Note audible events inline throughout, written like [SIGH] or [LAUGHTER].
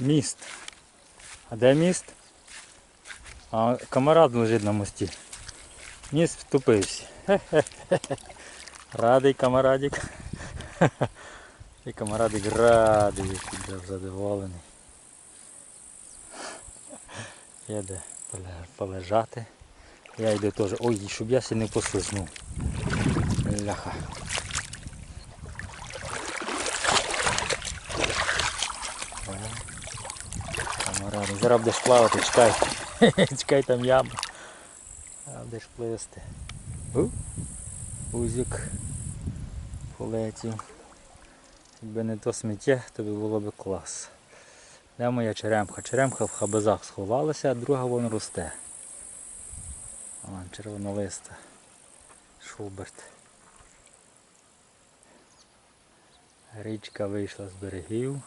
Міст. А де міст? А камарад лежить на мості. Міст втупився. Хе-хе-хе. [LAUGHS] Радий камарадик. [LAUGHS] І камарадик радий, який задоволений. [LAUGHS] Є де полежати. Я йду теж. Ой, щоб я ще не послизнув. Ляха. Зараз будеш плавати, чекай. [LAUGHS] чекай там яма. А будеш плисти. У, Узик полетів. Якби не то сміття, то би було б клас. Де моя черемха? Черемха в хабазах сховалася, а друга вон росте. Вон червонолиста. Шуберт. Річка вийшла з берегів.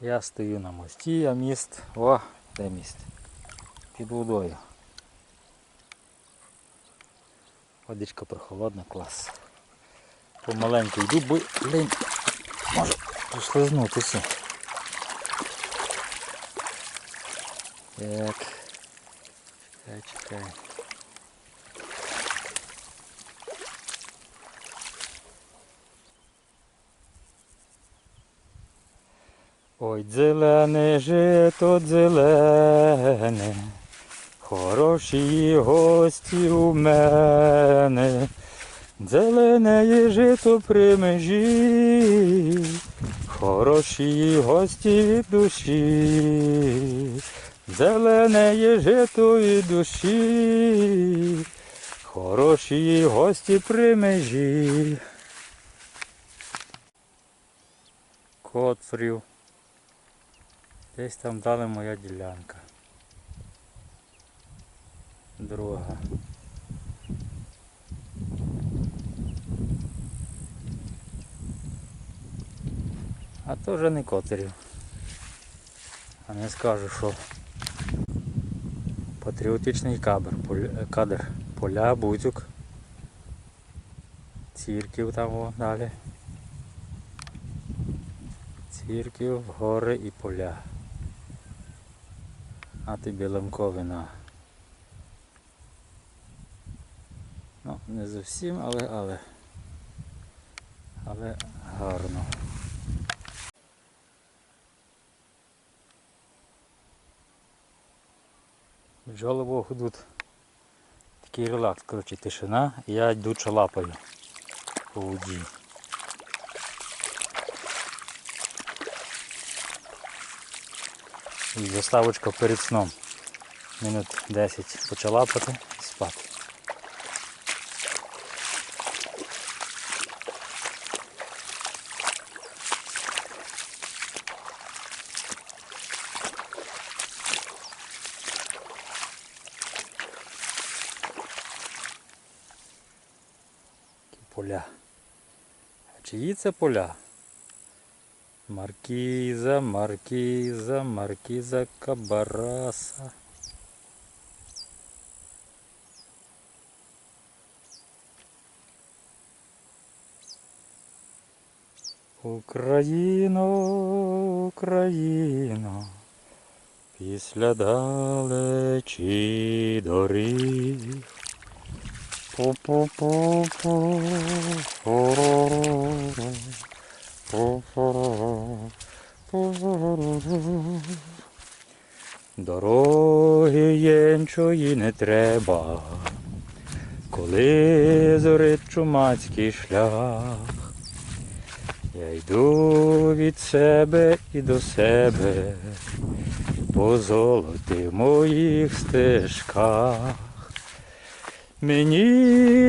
Я стою на мості, а міст. О, де міст? Під водою. Водичка прохолодна, клас. Помаленьку йду, бо блін, можу послизнутися. Так. Чекай, чекай. Ой, зелене жито зелене, хороші гості у мене, зелене жито при межі, хороші гості від душі, зелене жито від душі, хороші гості при межі. Котфрів. Десь там дали моя ділянка. Друга. А то вже не котерів. А не скажу, що патріотичний кадр, кадр. поля, бузюк, цірків там о, далі. Цірків, гори і поля. А тобі ламковина. Ну, не зовсім, але, але. Але гарно. Бджоли Богу тут такий релакс, коротше, тишина, я йду чолапаю по воді. Заставочка перед сном. Минут 10 почала пати і спати. Поля. А чиї це поля? Маркіза, маркіза, маркіза Кабараса. Україно, Україно, після далечі доріг. Пу-пу-пу-пу. Дороги єнчої не треба, коли зорить чумацький шлях. Я йду від себе і до себе по золоти моїх стежках. Мені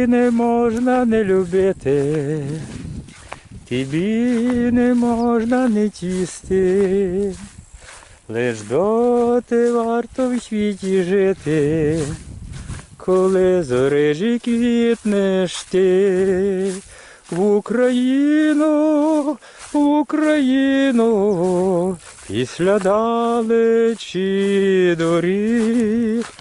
не можна не любити. Тобі не можна не тісти, лиш доти варто в світі жити, коли зорижі квітнеш ти в Україну, в Україну, після далечі доріг.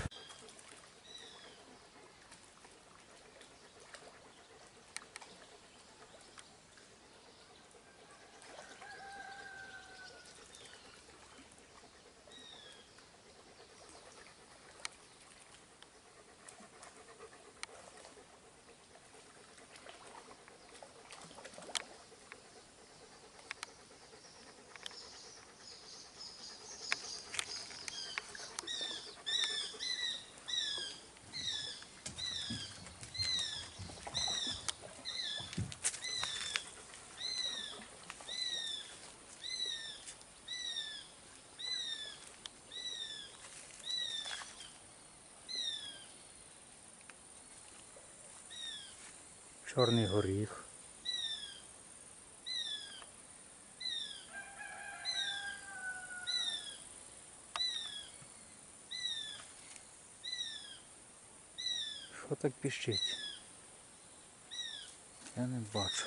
Чорний горіх. Що так піщить? Я не бачу.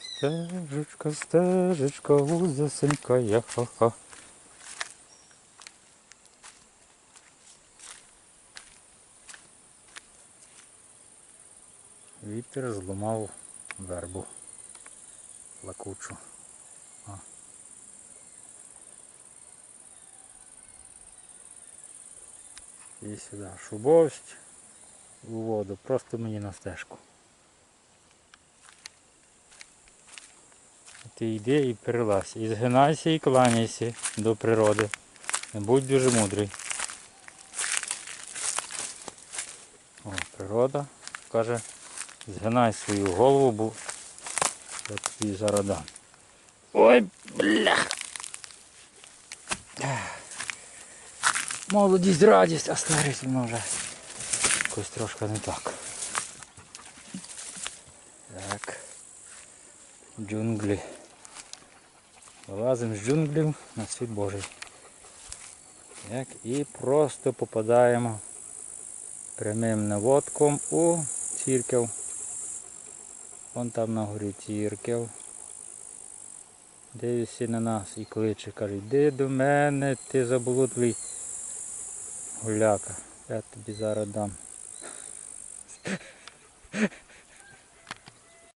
Стежечка, стежечка, вузесенька, я ха-ха. Вітер зламав вербу лакучу. А. І сюди шубовсть у воду, просто мені на стежку. Ти йди і перелазь. І згинайся і кланяйся до природи. Не будь дуже мудрий. О, природа каже, згинай свою голову, бо я тобі зараз дам. Ой, бля. Молодість, радість, а старість воно вже якось трошки не так. Так. Джунглі. Вилазимо з джунглів на світ Божий. Так, і просто попадаємо прямим наводком у цірків. Вон там на горі цірків. Дивишся на нас і кличе, каже, йди до мене, ти заблудлий гуляка. Я тобі зараз дам.